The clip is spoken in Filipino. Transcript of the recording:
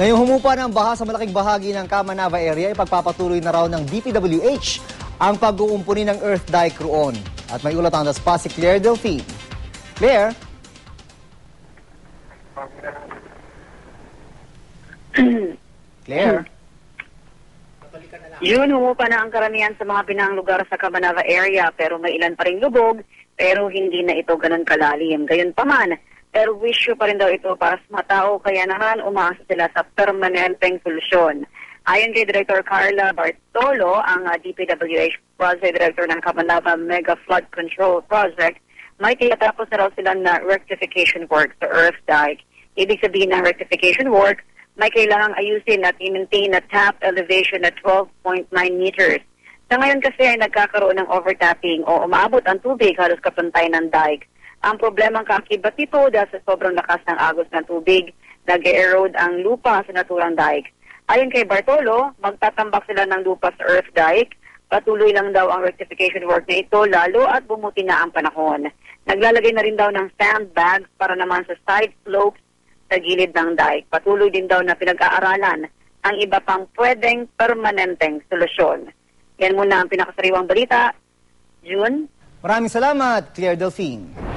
Ngayong humupa ng baha sa malaking bahagi ng Kamanava area, ipagpapatuloy na raw ng DPWH ang pag-uumpuni ng earth dike roon. At may ulat ang daspa si Claire Delphine. Claire? Claire? Yun, humupa na ang karamihan sa mga pinang lugar sa Cabanava area pero may ilan pa rin lubog pero hindi na ito ganun kalalim. Gayon pa man, pero wisyo pa rin daw ito para sa mga tao kaya naman umaasa sila sa permanenteng solusyon. Ayon kay Director Carla Bartolo, ang uh, DPWH Project Director ng Cabanava Mega Flood Control Project, may tinatapos na raw sila na rectification work sa earth dike. Ibig sabihin ng rectification work, may kailangang ayusin at i-maintain na tap elevation na 12.9 meters. Sa ngayon kasi ay nagkakaroon ng overtapping o umaabot ang tubig halos kapantay ng dike. Ang problema ang kakibat nito dahil sa sobrang lakas ng agos ng tubig, nag-erode ang lupa sa naturang dike. Ayon kay Bartolo, magtatambak sila ng lupa sa earth dike. Patuloy lang daw ang rectification work na ito lalo at bumuti na ang panahon. Naglalagay na rin daw ng sandbags para naman sa side slopes sa gilid ng dike. Patuloy din daw na pinag-aaralan ang iba pang pwedeng permanenteng solusyon. Yan muna ang pinakasariwang balita. June? Maraming salamat, Claire Delphine.